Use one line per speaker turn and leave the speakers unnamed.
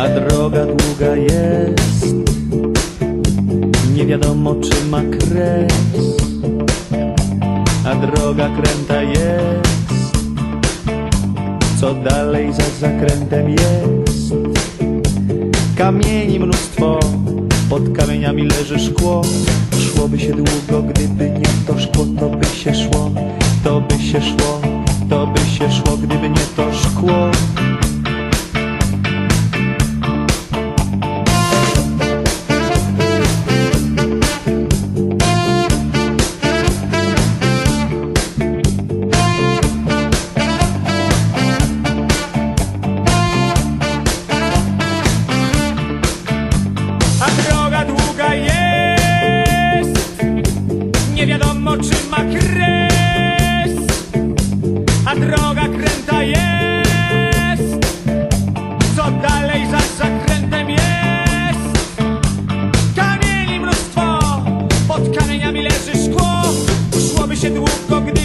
a droga długa jest. Nie wiadomo, czy ma kres, a droga kręta jest. Co dalej za zakrętem jest? Kamieni mnóstwo, pod kamieniami leży szkło. Szłoby się długo, gdyby nie to szkło, to by się szło, to by się szło. Nie
wiadomo czy ma kres A droga kręta jest. Co dalej za zakrętem jest? Kamieni mnóstwo Pod kamieniami leży szkło. Szłoby się długo, gdyby